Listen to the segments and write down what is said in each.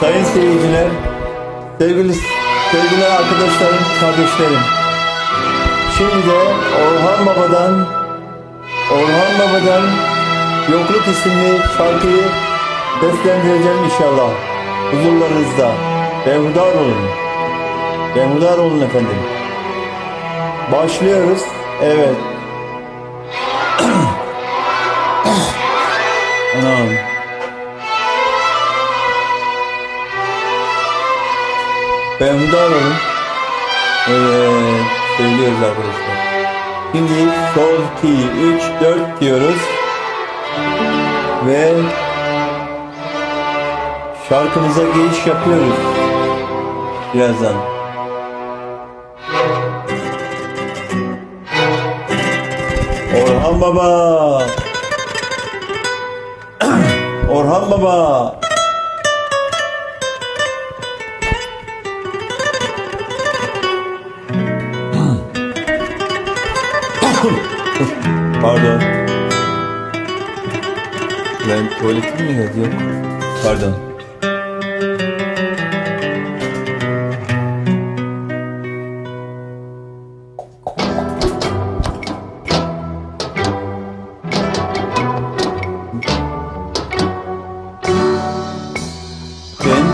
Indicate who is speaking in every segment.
Speaker 1: Sayın seyirciler, sevgili sevgili arkadaşlarım, kardeşlerim. Şimdi de Orhan Baba'dan Orhan Baba'dan Yokluk isimli şarkıyı seslendireceğim inşallah. Huzurlarınızda. Behudar olun. Behudar olun efendim. Başlıyoruz. Evet. Anam. Behudar olun. Evet. Söylüyoruz arkadaşlar. Şimdi sol 2, 3, 4 diyoruz. Ve şarkımıza giriş yapıyoruz. Birazdan. Orhan Baba. Orhan Baba. Pardon. Ben tuvaletim mi geldi yok? Pardon. Ben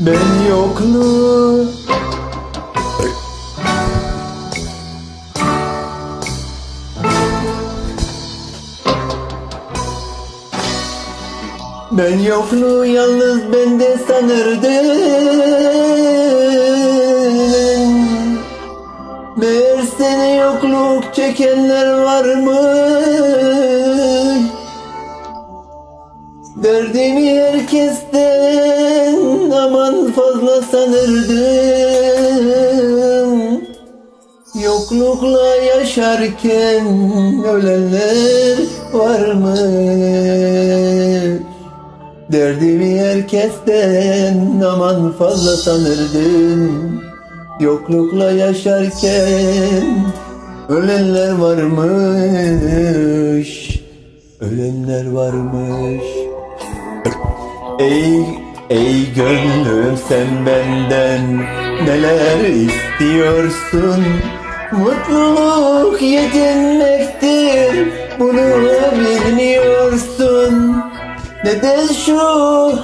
Speaker 1: ben yokluğu Ben yokluğu yalnız bende sanırdım. Meğer seni yokluk çekenler varmış. Derdimi herkesten aman fazla sanırdım. Yoklukla yaşarken ölenler varmış Derdimi herkesten aman fazla sanırdım Yoklukla yaşarken ölenler varmış Ölenler varmış. Ey ey gönlüm sen benden neler istiyorsun? Mutluluk yetinmektir bunu bilmiyorsun Neden şu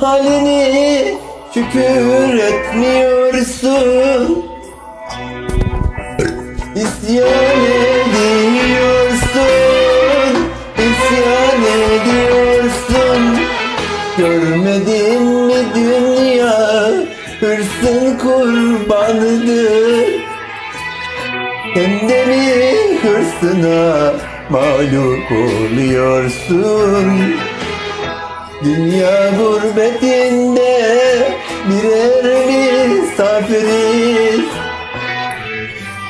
Speaker 1: halini şükür etmiyorsun? İsyan ediyorsun İsyan ediyorsun. Görmedin mi dünya? Hırsın kurbanıdır. De mi hırsına mağlup oluyorsun Dünya gurbetinde birer misafiriz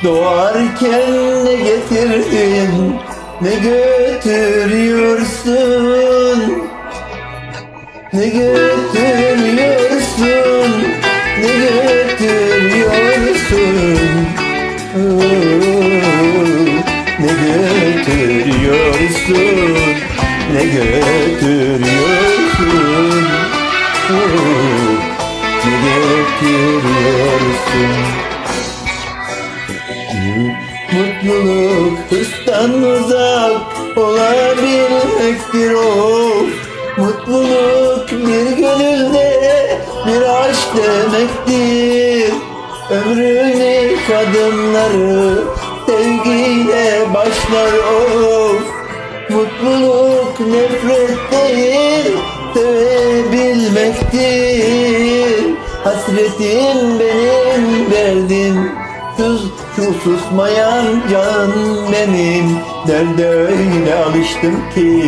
Speaker 1: Doğarken ne getirdin ne götürüyorsun? Ne götürüyorsun götürüyorsun Mutluluk hırstan uzak olabilmektir of. Mutluluk bir gönülde bir aşk demektir. Ömrün ilk adımları sevgiyle başlar of. Mutluluk nefret değil sevebilmektir Hasretim benim derdim. Sus, şu susmayan can benim. Derde öyle alıştım ki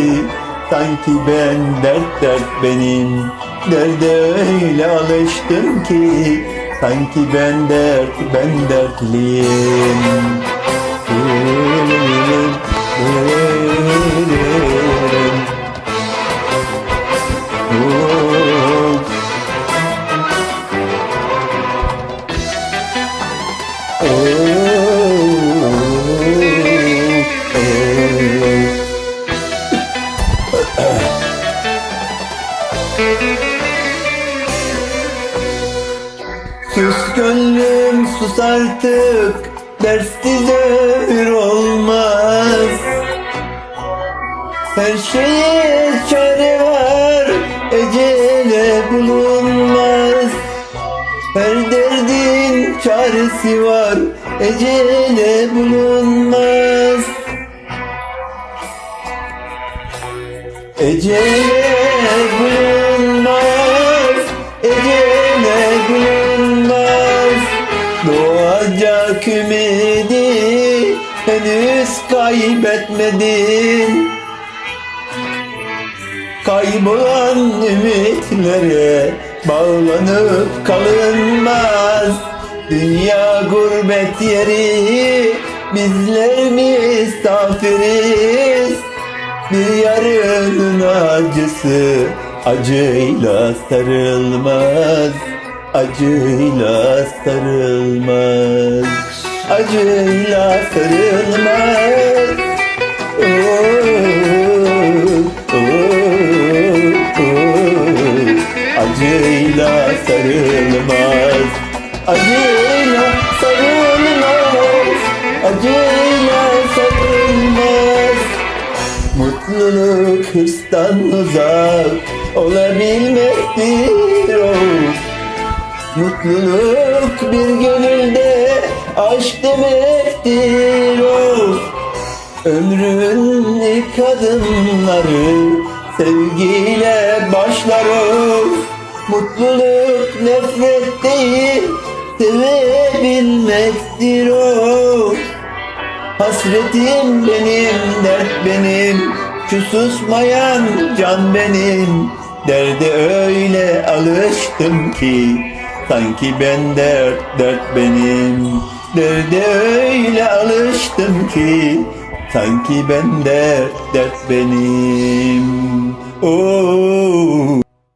Speaker 1: Sanki ben dert dert benim. Derde öyle alıştım ki Sanki ben dert ben dertliyim Sus gönlüm sus artık Dersiz ömür olmaz. Her şeye çare var Ecele bulunmaz. Her derdin çaresi var Ecele bulunmaz. Ecele Henüz kaybetmedin Kaybolan ümitlere bağlanıp kalınmaz. Dünya gurbet yeri bizler misafiriz. Bir yarının acısı acıyla sarılmaz Acıyla sarılmaz Acıyla sarılmaz. Acıyla sarılmaz. Acıyla sarılmaz. Acıyla sarılmaz. Mutluluk hırstan uzak olabilmektir. O Mutluluk bir gönülde aşk demektir o. Ömrün ilk adımları sevgiyle başlar o. Mutluluk nefret değil sevebilmektir o. Hasretim benim, dert benim Şu susmayan can benim. Derde öyle alıştım ki Sanki ben dert, dert benim Derde öyle alıştım ki Sanki ben dert, dert benim Oo.